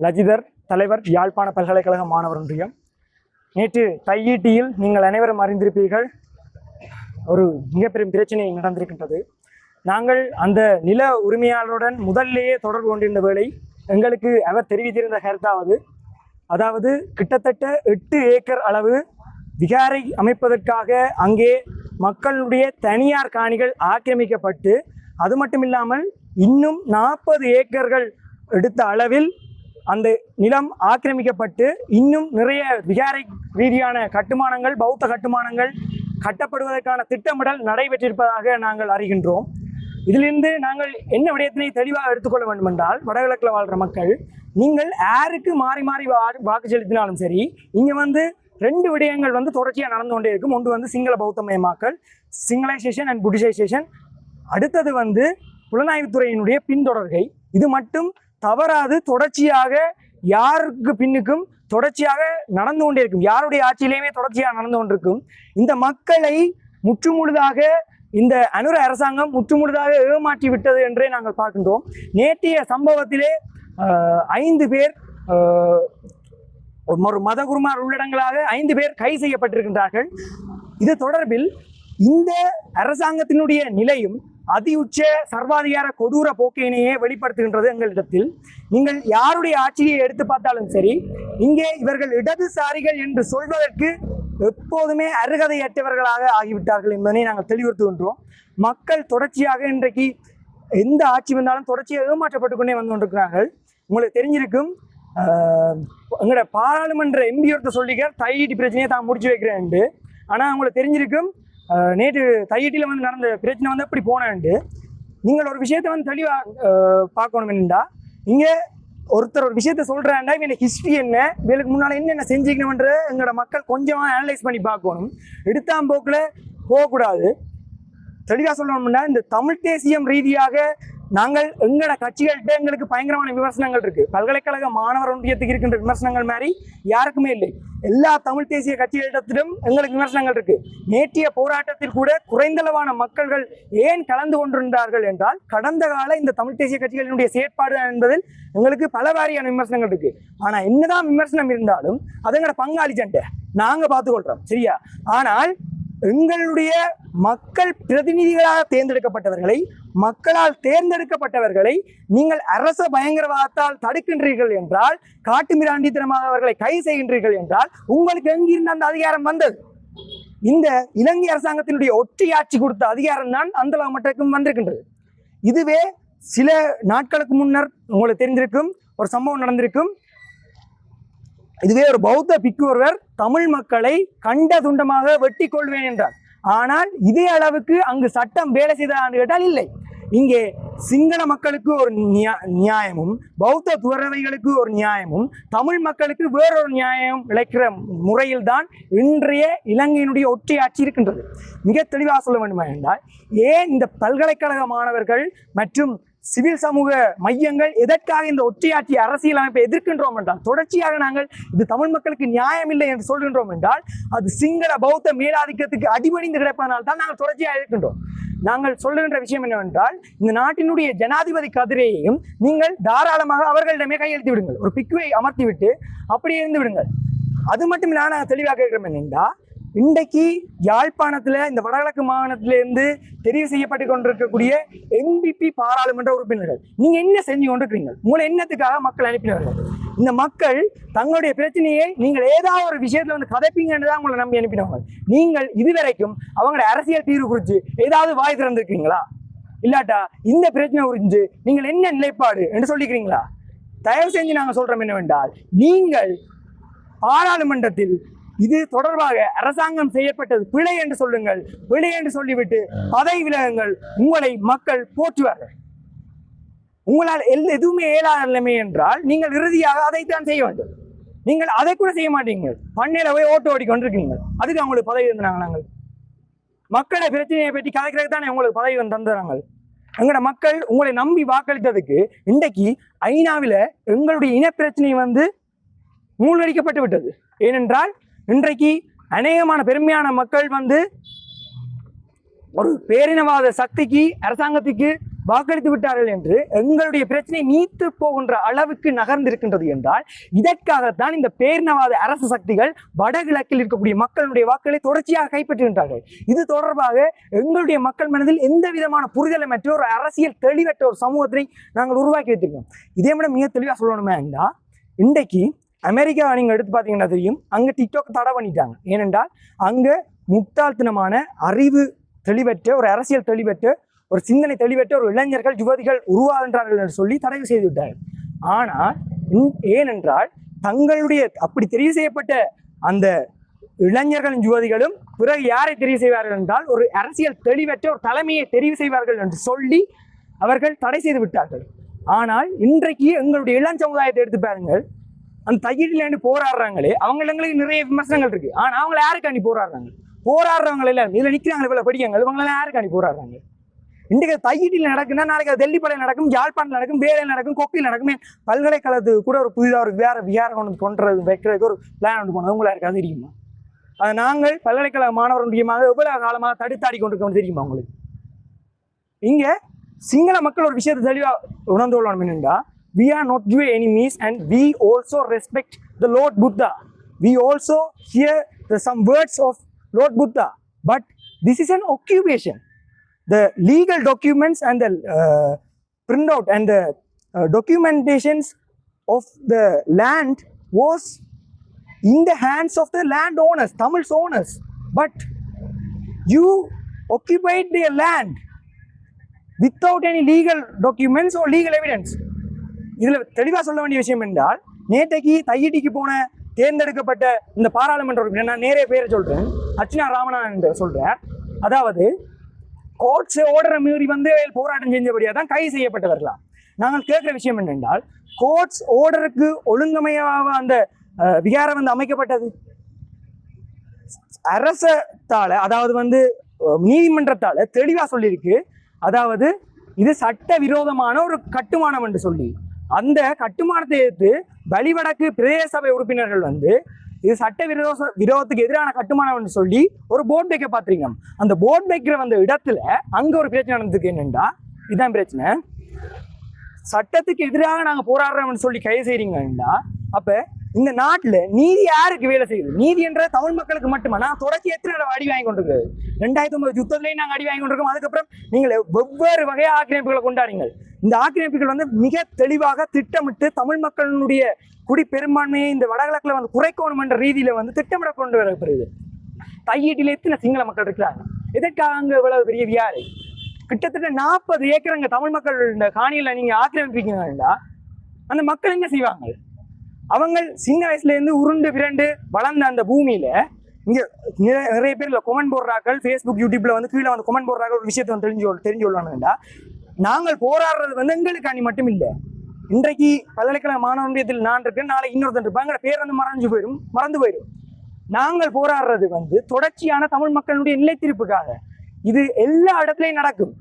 லஜிதர் தலைவர் யாழ்ப்பாண பல்கலைக்கழக மாணவர் ஒன்றியம். நேற்று தையீட்டியில் நீங்கள் அனைவரும் அறிந்திருப்பீர்கள் ஒரு மிகப்பெரும் பிரச்சனை நடந்திருக்கின்றது. நாங்கள் அந்த நில உரிமையாளருடன் முதல்லேயே தொடர்பு கொண்டிருந்த வேளை எங்களுக்கு அவர் தெரிவித்திருந்த கருத்தாவது அதாவது கிட்டத்தட்ட எட்டு ஏக்கர் அளவு விகாரை அமைப்பதற்காக அங்கே மக்களுடைய தனியார் காணிகள் ஆக்கிரமிக்கப்பட்டு அது மட்டும் இல்லாமல் இன்னும் நாற்பது ஏக்கர்கள் எடுத்த அளவில் அந்த நிலம் ஆக்கிரமிக்கப்பட்டு இன்னும் நிறைய விகாரை ரீதியான கட்டுமானங்கள் பௌத்த கட்டுமானங்கள் கட்டப்படுவதற்கான திட்டமிடல் நடைபெற்றிருப்பதாக நாங்கள் அறிகின்றோம். இதிலிருந்து நாங்கள் என்ன விடயத்தினை தெளிவாக எடுத்துக்கொள்ள வேண்டும் என்றால் வடகிழக்கில் வாழ்கிற மக்கள் நீங்கள் யாருக்கு மாறி மாறி வாக்கு செலுத்தினாலும் சரி இங்கே வந்து ரெண்டு விடயங்கள் வந்து தொடர்ச்சியாக நடந்து கொண்டே இருக்கும். ஒன்று வந்து சிங்கள பௌத்தமயமாக்கல் சிங்களைசேஷன் அண்ட் புட்டிசைசேஷன் அடுத்தது வந்து புலனாய்வுத்துறையினுடைய பின்தொடர்கை. இது மட்டும் தவறாது தொடர்ச்சியாக யாருக்கு பின்னுக்கும் தொடர்ச்சியாக நடந்து கொண்டே இருக்கும். யாருடைய ஆட்சியிலையுமே தொடர்ச்சியாக நடந்து கொண்டிருக்கும். இந்த மக்களை முற்றுமுழுதாக இந்த அனுர அரசாங்கம் முற்றுமுழுதாக ஏமாற்றி விட்டது என்றே நாங்கள் பார்க்கின்றோம். நேற்றைய சம்பவத்திலே ஐந்து பேர் ஒரு மதகுருமார் உள்ளடங்களாக ஐந்து பேர் கை செய்யப்பட்டிருக்கின்றார்கள். இது தொடர்பில் இந்த அரசாங்கத்தினுடைய நிலையும் அதி உச்ச சர்வாதிகார கொடூர போக்கினையே வெளிப்படுத்துகின்றது எங்களிடத்தில். நீங்கள் யாருடைய ஆட்சியை எடுத்து பார்த்தாலும் சரி இங்கே இவர்கள் இடதுசாரிகள் என்று சொல்வதற்கு எப்போதுமே அருகதையற்றவர்களாக ஆகிவிட்டார்கள் என்பதனை நாங்கள் தெளிவுறுத்துகின்றோம். மக்கள் தொடர்ச்சியாக இன்றைக்கு எந்த ஆட்சி வந்தாலும் தொடர்ச்சியாக ஏமாற்றப்பட்டு கொண்டே வந்து கொண்டிருக்கிறார்கள். உங்களுக்கு தெரிஞ்சிருக்கும் எங்களோட பாராளுமன்ற எம்பி ஒருத்தர் சொல்லிக்க தையீட்டு பிரச்சனையை தான் முடிச்சு வைக்கிறேன்ட்டு. ஆனால் உங்களுக்கு தெரிஞ்சிருக்கும் நேற்று தையட்டியில் வந்து நடந்த பிரச்சனை வந்து எப்படி போனேன்ட்டு நீங்கள் ஒரு விஷயத்தை வந்து தெளிவாக பார்க்கணும் என்னண்டா இங்கே ஒருத்தர் ஒரு விஷயத்த சொல்கிறாண்டா இவன் ஹிஸ்ட்ரி என்ன இவளுக்கு முன்னால் என்னென்ன செஞ்சுக்கணுன்ற எங்களோட மக்கள் கொஞ்சமாக அனலைஸ் பண்ணி பார்க்கணும். எடுத்தாம் போக்கில் போகக்கூடாது. தெளிவாக சொல்லணும்னா இந்த தமிழ் தேசியம் ரீதியாக நாங்கள் எங்களோட கட்சிகள்கிட்ட எங்களுக்கு பயங்கரமான விமர்சனங்கள் இருக்கு. பல்கலைக்கழக மாணவர் ஒன்றியத்துக்கு இருக்கின்ற விமர்சனங்கள் மாதிரி யாருக்குமே இல்லை. எல்லா தமிழ் தேசிய கட்சிகளிடத்திலும் எங்களுக்கு விமர்சனங்கள் இருக்கு. நேற்றைய போராட்டத்தில் கூட குறைந்தளவான மக்கள்கள் ஏன் கலந்து கொண்டிருந்தார்கள் என்றால் கடந்த கால இந்த தமிழ் தேசிய கட்சிகளினுடைய செயற்பாடு என்பதில் எங்களுக்கு பல வாரியான விமர்சனங்கள் இருக்கு. ஆனா என்னதான் விமர்சனம் இருந்தாலும் அது எங்களோட பங்காளி சண்டை நாங்க பார்த்துக்கொள்றோம். சரியா? ஆனால் எங்களுடைய மக்கள் பிரதிநிதிகளாக தேர்ந்தெடுக்கப்பட்டவர்களை மக்களால் தேர்ந்தெடுக்கப்பட்டவர்களை நீங்கள் அரச பயங்கரவாதத்தால் தடுக்கின்றீர்கள் என்றால் காட்டுமிராண்டித்தனமாக அவர்களை கைது செய்கின்றீர்கள் என்றால் உங்களுக்கு எங்கிருந்து அந்த அதிகாரம் வந்தது? இந்த இலங்கை அரசாங்கத்தினுடைய ஒற்றையாட்சி கொடுத்த அதிகாரம் தான் அந்த மட்டக்கும் வந்திருக்கின்றது. இதுவே சில நாட்களுக்கு முன்னர் உங்களுக்கு தெரிந்திருக்கும் ஒரு சம்பவம் நடந்திருக்கும். இதுவே ஒரு பௌத்த பிக்கு ஒருவர் தமிழ் மக்களை கண்ட துண்டமாக வெட்டி கொள்வேன் என்றார். ஆனால் இதே அளவுக்கு அங்கு சட்டம் வேலை செய்தான்னு கேட்டால் இல்லை. இங்கே சிங்கள மக்களுக்கு ஒரு நியா- நியாயமும் பௌத்த துறவைகளுக்கு ஒரு நியாயமும் தமிழ் மக்களுக்கு வேறொரு நியாயம் இழைக்கிற முறையில்தான் இன்றைய இலங்கையினுடைய ஒற்றையாட்சி இருக்கின்றது. மிக தெளிவாக சொல்ல வேண்டுமா என்றால் ஏன் இந்த பல்கலைக்கழக மாணவர்கள் மற்றும் சிவில் சமூக மையங்கள் எதற்காக இந்த ஒற்றையாட்சி அரசியல் அமைப்பை எதிர்க்கின்றோம் என்றால் தொடர்ச்சியாக நாங்கள் இது தமிழ் மக்களுக்கு நியாயம் இல்லை என்று சொல்கின்றோம் என்றால் அது சிங்கள பௌத்த மேலாதிக்கத்துக்கு அடிபணிந்து கிடப்பதனால் தான் நாங்கள் தொடர்ச்சியாக இருக்கின்றோம். நாங்கள் சொல்லுகின்ற விஷயம் என்னவென்றால் இந்த நாட்டினுடைய ஜனாதிபதி கதிரையையும் நீங்கள் தாராளமாக அவர்களிடமே கையெழுத்து விடுங்கள். ஒரு பிக்குவை அமர்த்தி விட்டு அப்படியே இருந்து விடுங்கள். அது மட்டும் இல்லாமல் நாங்கள் தெளிவாக கேட்கிறோம் என்றால் இன்றைக்கு யாழ்ப்பாணத்தில் இந்த வடகிழக்கு மாகாணத்திலிருந்து தெரிவு செய்யப்பட்டு கொண்டிருக்கக்கூடிய எம்பிபி பாராளுமன்ற உறுப்பினர்கள். நீங்கள் என்ன செஞ்சு கொண்டிருக்கிறீங்க? உங்களை என்னத்துக்காக மக்கள் அனுப்பினவர்கள் இந்த மக்கள் தங்களுடைய பிரச்சனையை நீங்கள் ஏதாவது ஒரு விஷயத்துல வந்து கதைப்பீங்கன்னு தான் உங்களை நம்பி அனுப்பினவங்க நீங்கள் இதுவரைக்கும் அவங்களோட அரசியல் தீர்வு குறித்து ஏதாவது வாய் திறந்துருக்கீங்களா இல்லாட்டா இந்த பிரச்சனை குறித்து நீங்கள் என்ன நிலைப்பாடு என்று சொல்லிக்கிறீங்களா? தயவு செஞ்சு நாங்கள் சொல்றோம் என்னவென்றால் நீங்கள் பாராளுமன்றத்தில் இது தொடர்பாக அரசாங்கம் செய்யப்பட்டது பிழை என்று சொல்லுங்கள். பிழை என்று சொல்லிவிட்டு பதவி விலகுங்கள் உங்களை மக்கள் போற்றுவார்கள் உங்களால் எல் எதுவுமே இயலாத நிலைமை என்றால் நீங்கள் இறுதியாக அதைத்தான் செய்ய வேண்டும். நீங்கள் அதை கூட செய்ய மாட்டீங்க பண்ணையில போய் ஓட்டு ஓடி கொண்டிருக்கீங்க அதுக்கு அவங்களுக்கு பதவி தந்தாங்க நாங்கள். மக்களை பிரச்சனையை பற்றி கதைக்கிறதுக்கு தானே உங்களுக்கு பதவி வந்து தந்துறாங்க. எங்களோட மக்கள் உங்களை நம்பி வாக்களித்ததுக்கு இன்றைக்கு ஐநாவில் எங்களுடைய இனப்பிரச்சனை வந்து மூழ்கடிக்கப்பட்டு விட்டது. ஏனென்றால் இன்றைக்கு அநேகமான பெருமையான மக்கள் வந்து ஒரு பேரினவாத சக்திக்கு அரசாங்கத்துக்கு வாக்களித்து விட்டார்கள் என்று எங்களுடைய பிரச்சனை நீத்து போகின்ற அளவுக்கு நகர்ந்திருக்கின்றது என்றால் இதற்காகத்தான் இந்த பேரினவாத அரசு சக்திகள் வடகிழக்கில் இருக்கக்கூடிய மக்களுடைய வாக்குகளை தொடர்ச்சியாக கைப்பற்றுகின்றார்கள். இது தொடர்பாக எங்களுடைய மக்கள் மனதில் எந்த விதமான புரிதலை மற்ற ஒரு அரசியல் தெளிவற்ற ஒரு சமூகத்தை நாங்கள் உருவாக்கி வைத்திருக்கோம். இதே விட மிக தெளிவாக சொல்லணுமே என்றால் இன்றைக்கு அமெரிக்கா நீங்கள் எடுத்து பார்த்தீங்கன்னா தெரியும். அங்கே டிக்டாக் தடை பண்ணிட்டாங்க. ஏனென்றால் அங்கே முட்டாள்தனமான அறிவு தெளிவற்ற ஒரு அரசியல் தெளிவற்ற ஒரு சிந்தனை தெளிவற்ற ஒரு இளைஞர்கள் யுவதிகள் உருவாகின்றார்கள் என்று சொல்லி தடை செய்து விட்டார்கள். ஆனால் இன்- ஏனென்றால் தங்களுடைய அப்படி தெரிவு செய்யப்பட்ட அந்த இளைஞர்களும் யுவதிகளும் பிறகு யாரை தெரிவு செய்வார்கள் என்றால் ஒரு அரசியல் தெளிவற்ற ஒரு தலைமையை தெரிவு செய்வார்கள் என்று சொல்லி அவர்கள் தடை செய்து விட்டார்கள். ஆனால் இன்றைக்கு எங்களுடைய இளம் சமுதாயத்தை எடுத்து பாருங்கள். அந்த தையீட்டிலேருந்து போராடுறாங்களே அவங்களுக்கு நிறைய விமர்சனங்கள் இருக்கு. ஆனா அவங்கள யாருக்காண்டி போராடுறாங்க? போராடுறவங்க எல்லாம் இதுல நிக்கிறாங்க இவ்வளவு படிக்கங்க இவங்களாம் யாருக்காண்டி போராடுறாங்க? இன்றைக்கு தையீட்டில் நடக்குன்னா நாளைக்கு அது நடக்கும் யாழ்ப்பாணம் நடக்கும் வேலையில் நடக்கும் கொக்கில் நடக்கும் பல்கலைக்கழகத்துக்கு கூட ஒரு புதிதாக ஒரு வேற விகாரம் கொண்டு கொண்டுறது வைக்கிறதுக்கு ஒரு பிளான் ஒன்று போனது உங்களை யாருக்காவது தெரியுமா? அதை நாங்கள் பல்கலைக்கழக மாணவர் ஒன்றியமாக எவ்வளவு காலமாக தடுத்தாடி கொண்டிருக்கோம் தெரியுமா உங்களுக்கு? இங்கே சிங்கள மக்கள் ஒரு விஷயத்தை தெளிவாக உணர்ந்து கொள்ளணும் என்னென்றா we are not your enemies and we also respect the lord buddha. We also hear the, some words of lord buddha. But this is an occupation. The legal documents and the uh, printout and the uh, documentations of the land was in the hands of the landowners tamil's owners. But you occupied their land without any legal documents or legal evidence இதுல தெளிவா சொல்ல வேண்டிய விஷயம் என்றால் நேற்றைக்கு தையிட்டிக்கு போன தேர்ந்தெடுக்கப்பட்ட இந்த பாராளுமன்ற உறுப்பினர் நான் நேரே பேரை சொல்றேன் அர்ச்சனா ராமநாதன் என்று சொல்றேன் அதாவது கோர்ட்ஸ் ஓடுற மீறி வந்து போராட்டம் செஞ்சபடியாக தான் கைது செய்யப்பட்டவர்களாம் நாங்கள் கேட்குற விஷயம் என்னென்றால் கோர்ட்ஸ் ஓர்டருக்கு ஒழுங்கமையாக அந்த விகாரம் வந்து அமைக்கப்பட்டது. அரசத்தால அதாவது வந்து நீதிமன்றத்தால் நீதிமன்றத்தால தெளிவா சொல்லியிருக்கு. அதாவது இது சட்ட விரோதமான ஒரு கட்டுமானம் என்று சொல்லி. அந்த கட்டுமானத்தை எதிர்த்து பலிவடக்கு பிரதேச சபை உறுப்பினர்கள் வந்து இது சட்ட விரோத விரோதத்துக்கு எதிரான கட்டுமானம்னு சொல்லி ஒரு போர்ட் வைக்க பார்த்துருங்க. அந்த போர்ட் வைக்கிற அந்த இடத்துல அங்கே ஒரு பிரச்சனை நடந்ததுக்கு என்னென்னா இதுதான் பிரச்சனை. சட்டத்துக்கு எதிராக நாங்கள் போராடுறோம்னு சொல்லி கைது செய்கிறீங்கன்னா அப்போ இந்த நாட்டுல நீதி யாருக்கு வேலை செய்யுது? நீதி என்ற தமிழ் மக்களுக்கு மட்டுமா? நான் தொடர்ச்சி எத்தனை தடவை அடி வாங்கி கொண்டிருக்கிறது? ரெண்டாயிரத்தி ஒன்பது யுத்தத்திலையும் நாங்கள் அடி வாங்கி கொண்டிருக்கோம். அதுக்கப்புறம் நீங்கள் வெவ்வேறு வகையா ஆக்கிரமிப்புகளை கொண்டாடுங்கள். இந்த ஆக்கிரமிப்புகள் வந்து மிக தெளிவாக திட்டமிட்டு தமிழ் மக்களினுடைய குடி பெரும்பான்மையை இந்த வடகிழக்குல வந்து குறைக்கணும் என்ற ரீதியில வந்து திட்டமிட கொண்டு வரப்படுது. தையீட்டில் எத்தனை சிங்கள மக்கள் இருக்கிறாங்க? எதற்காக அங்க இவ்வளவு பெரிய வியாறு கிட்டத்தட்ட நாற்பது ஏக்கர் அங்க தமிழ் மக்கள் இந்த காணியில நீங்க ஆக்கிரமிப்பீங்கன்னா அந்த மக்கள் என்ன செய்வாங்க? அவங்க சின்ன வயசுல இருந்து உருண்டு விரண்டு வளர்ந்த அந்த பூமியில இங்க நிறைய பேர் பேர்ல கொமெண்ட் போடுறார்கள். ஃபேஸ்புக் யூடியூப்ல வந்து கீழே வந்து கொமெண்ட் போடுறார்கள். ஒரு விஷயத்தை தெரிஞ்சு தெரிஞ்சு கொள்ளணும்டா நாங்கள் போராடுறது வந்து எங்களுக்காண்டி மட்டும் இல்லை. இன்றைக்கு பல்கலைக்கழக மாணவண்டியத்தில் நான் இருக்கேன் நாளை இன்னொருத்தன் இருப்பேன். எங்களோட பேர் வந்து மறைஞ்சு போயிடும் மறந்து போயிடும் நாங்கள் போராடுறது வந்து தொடர்ச்சியான தமிழ் மக்களுடைய நிலைத்திருப்புக்காக. இது எல்லா இடத்துலையும் நடக்கும்.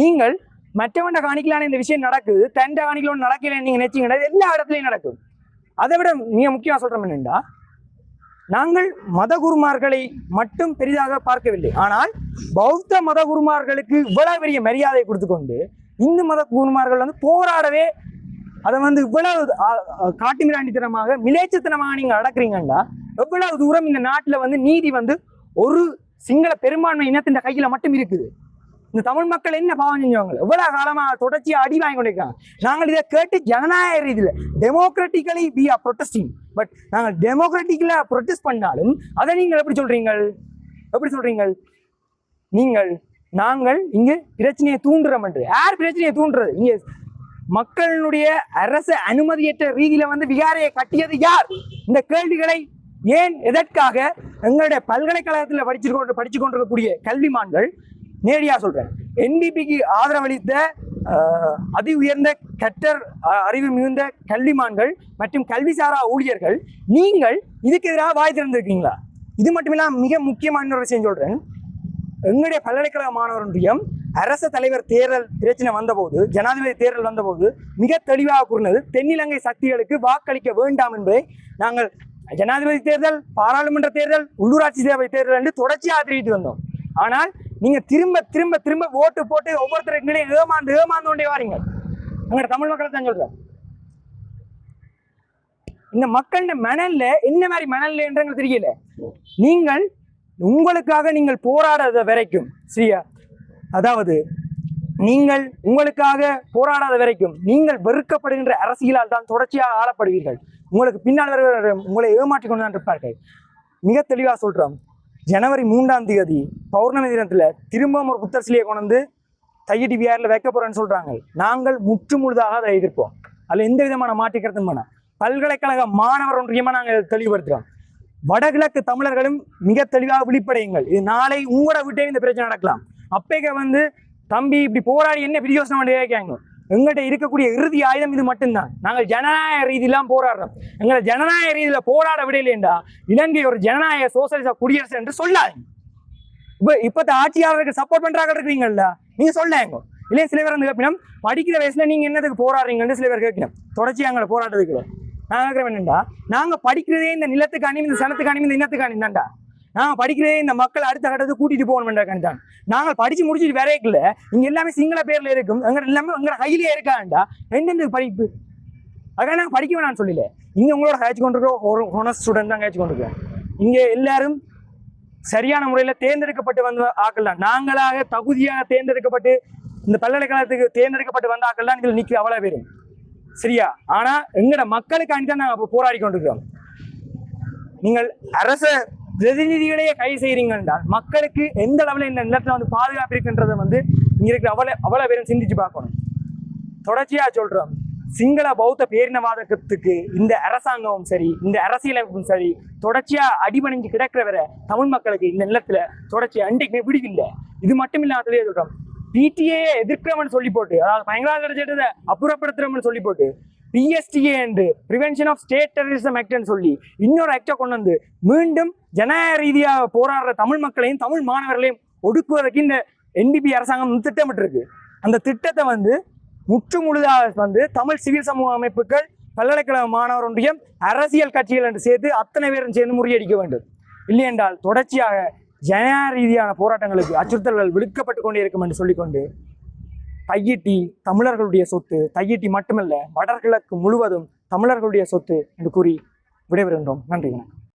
நீங்கள் மற்றவண்ட காணிக்கலான இந்த விஷயம் நடக்குது தண்ட காணிக்கலாம் நடக்கலன்னு நீங்கள் நீங்க நினைச்சீங்கன்னா எல்லா இடத்துலையும் நடக்கும். அதை விட மிக முக்கியமாக சொல்கிறோம் என்னண்டா நாங்கள் மத குருமார்களை மட்டும் பெரிதாக பார்க்கவில்லை. ஆனால் பௌத்த மத குருமார்களுக்கு இவ்வளவு பெரிய மரியாதை கொடுத்துக்கொண்டு இந்து மத குருமார்கள் வந்து போராடவே அதை வந்து இவ்வளவு ஆ- ஆ- காட்டுமிராண்டித்தனமாக மிலேச்சத்தனமாக நீங்கள் அடக்குறீங்கன்னா எவ்வளவு தூரம் இந்த நாட்டில் வந்து நீதி வந்து ஒரு சிங்கள பெரும்பான்மை இனத்தின் கையில் மட்டும் இருக்குது. இந்த தமிழ் மக்கள் என்ன பாவம் செஞ்சவங்க எவ்வளவு காலமா தொடர்ச்சியா அடி வாங்கி கொண்டிருக்காங்க. நாங்கள் இதை கேட்டு ஜனநாயக ரீதியில் democratically we are protesting but நாங்கள் டெமோக்ராட்டிக்கலா ப்ரொட்டஸ்ட் பண்ணாலும் அதை நீங்கள் எப்படி சொல்றீங்கள்? எப்படி சொல்றீங்க நீங்கள் நாங்கள் இங்கு பிரச்சனையை தூண்டுறோம் என்று. யார் பிரச்சனையை தூண்டுறது? இங்கே மக்களினுடைய அரசு அனுமதியற்ற ரீதியில வந்து விகாரையை கட்டியது யார்? இந்த கேள்விகளை ஏன் எதற்காக எங்களுடைய பல்கலைக்கழகத்தில் படிச்சு கொண்டு படிச்சு கொண்டிருக்கக்கூடிய கல்விமான்கள் நேரடியாக சொல்கிறேன் என்பிபிக்கு ஆதரவளித்த அதி உயர்ந்த கட்டர் அறிவு மிகுந்த கல்விமான்கள் மற்றும் கல்விசாரா ஊழியர்கள் நீங்கள் இதுக்கு எதிராக வாய் திறந்திருக்கீங்களா? இது மட்டுமில்லாம மிக முக்கியமான இன்னொரு விஷயம் சொல்கிறேன் எங்களுடைய பல்கலைக்கழக மாணவர் ஒன்றியம் அரச தலைவர் தேர்தல் பிரச்சனை வந்தபோது ஜனாதிபதி தேர்தல் வந்தபோது மிக தெளிவாக கூறினது தென்னிலங்கை சக்திகளுக்கு வாக்களிக்க வேண்டாம் என்பதை நாங்கள் ஜனாதிபதி தேர்தல் பாராளுமன்ற தேர்தல் உள்ளூராட்சி சேவை தேர்தல் என்று தொடர்ச்சியாக தெரிவித்து வந்தோம். ஆனால் நீங்க திரும்ப திரும்ப திரும்ப ஓட்டு போட்டு ஒவ்வொருத்தருக்கும் ஏமாந்து ஏமாந்து கொண்டே வாரீங்க. எங்களோட தமிழ் மக்களை தான் சொல்றேன் இந்த மக்களோட மணல்ல என்ன மாதிரி மணல்ல என்றங்களுக்கு தெரியல. நீங்கள் உங்களுக்காக நீங்கள் போராடாத வரைக்கும் சரியா? அதாவது நீங்கள் உங்களுக்காக போராடாத வரைக்கும் நீங்கள் வெறுக்கப்படுகின்ற அரசியலால் தான் தொடர்ச்சியாக ஆளப்படுவீர்கள். உங்களுக்கு பின்னால் வருகிற உங்களை ஏமாற்றிக் கொண்டு தான் இருப்பார்கள். மிக தெளிவாக சொல்றோம். ஜனவரி மூன்றாம் தேதி பௌர்ணமி தினத்தில் திரும்பவும் ஒரு புத்தர் சிலையை கொண்டு வந்து தையடி விஆரில் வைக்க போகிறேன்னு சொல்கிறாங்க நாங்கள் முற்று முழுதாக அதை எதிர்ப்போம். அதில் எந்த விதமான மாற்றிக்கிறதும் வேணாம். பல்கலைக்கழக மாணவர் ஒன்றியமாக நாங்கள் தெளிவுபடுத்துகிறோம் வடகிழக்கு தமிழர்களும் மிக தெளிவாக விழிப்படையுங்கள். இது நாளை உங்களோட வீட்டே இந்த பிரச்சனை நடக்கலாம். அப்பேக்க வந்து தம்பி இப்படி போராடி என்ன பிரியோசனம் கேட்காங்க எங்கள்கிட்ட இருக்கக்கூடிய இறுதி ஆயுதம் இது மட்டும்தான். நாங்கள் ஜனநாயக ரீதியெல்லாம் போராடுறோம். எங்களை ஜனநாயக ரீதியில போராட விடலைண்டா இலங்கை ஒரு ஜனநாயக சோசலிச குடியரசு என்று சொல்லாதீங்க. இப்போ இப்பத்த ஆட்சியாளருக்கு சப்போர்ட் பண்றாங்க இருக்கீங்கல்ல? நீங்க சொல்லாங்க இல்லையா சில பேர் வந்து கேட்பினோம் படிக்கிற வயசுல நீங்க என்னதுக்கு போராடுறீங்கன்னு சில பேர் கேட்கணும் தொடர்ச்சி எங்களை போராட்டத்துக்கு. நான் கேட்குறேன் என்னண்டா நாங்க படிக்கிறதே இந்த நிலத்துக்கு அணியும் இந்த சனத்துக்கு அணியும் இந்த இனத்துக்கு அணிந்தாண்டா? நான் படிக்கிறேன் படிக்கிறதே இந்த மக்கள் அடுத்த கட்டத்தை கூட்டிட்டு போகணும் தான் நாங்கள் படிச்சு முடிச்சுட்டு வரைக்கல இங்க எல்லாமே சிங்கள பேர்ல இருக்கும். எங்க எல்லாமே எங்க கையிலேயே இருக்காண்டா எந்தெந்த படிப்பு? அதுக்காக நாங்கள் படிக்க வேணாம்னு சொல்லல. இங்க உங்களோட கழிச்சு கொண்டிருக்கோம் ஒரு ஹோனஸ் ஸ்டூடெண்ட் தான் கழிச்சு கொண்டிருக்கேன் இங்க எல்லாரும் சரியான முறையில் தேர்ந்தெடுக்கப்பட்டு வந்த ஆக்கள் தான். நாங்களாக தகுதியாக தேர்ந்தெடுக்கப்பட்டு இந்த பல்கலைக்கழகத்துக்கு தேர்ந்தெடுக்கப்பட்டு வந்த ஆக்கள் தான் இதில் நிற்க அவ்வளோ பேரும் சரியா? ஆனால் எங்களோட மக்களுக்காண்டி தான் நாங்கள் போராடி கொண்டிருக்கிறோம். நீங்கள் அரச பிரதிநிதிகளையே கை செய்கிறீங்க என்றால் மக்களுக்கு எந்த அளவில் இந்த நிலத்தில் வந்து பாதுகாப்பு இருக்குன்றதை வந்து இங்கே இருக்கிற அவ்வளோ அவ்வளோ பேரும் சிந்திச்சு பார்க்கணும். தொடர்ச்சியாக சொல்கிறோம் சிங்கள பௌத்த பேரினவாதத்துக்கு இந்த அரசாங்கமும் சரி இந்த அரசியலமைப்பும் சரி தொடர்ச்சியாக அடிபணிஞ்சு கிடக்கிற வரை தமிழ் மக்களுக்கு இந்த நிலத்தில் தொடர்ச்சியாக அன்றைக்குமே பிடிக்கல. இது மட்டும் இல்லாம சொல்கிறோம் சொல்றோம் பிடிஏ எதிர்க்கிறவன் சொல்லி போட்டு அதாவது பயங்கரவாத அப்புறப்படுத்துறவன் சொல்லி போட்டு பிஎஸ்டிஏ என்று பிரிவென்ஷன் ஆஃப் ஸ்டேட் டெரரிசம் ஆக்ட்னு சொல்லி இன்னொரு ஆக்டை கொண்டு வந்து மீண்டும் ஜனநாயக ரீதியாக போராடுற தமிழ் மக்களையும் தமிழ் மாணவர்களையும் ஒடுக்குவதற்கு இந்த என்பிபி அரசாங்கம் திட்டமிட்டிருக்கு. அந்த திட்டத்தை வந்து முற்று முழுதாக வந்து தமிழ் சிவில் சமூக அமைப்புகள் பல்கலைக்கழக மாணவர் ஒன்றியம் அரசியல் கட்சிகள் என்று சேர்த்து அத்தனை பேரும் சேர்ந்து முறியடிக்க வேண்டும். இல்லையென்றால் தொடர்ச்சியாக ஜனநாயக ரீதியான போராட்டங்களுக்கு அச்சுறுத்தல்கள் விடுக்கப்பட்டு கொண்டே இருக்கும் என்று சொல்லிக்கொண்டு தையிட்டி தமிழர்களுடைய சொத்து தையிட்டி மட்டுமல்ல வடகிழக்கு முழுவதும் தமிழர்களுடைய சொத்து என்று கூறி விடைபெறுகின்றோம். நன்றி வணக்கம்.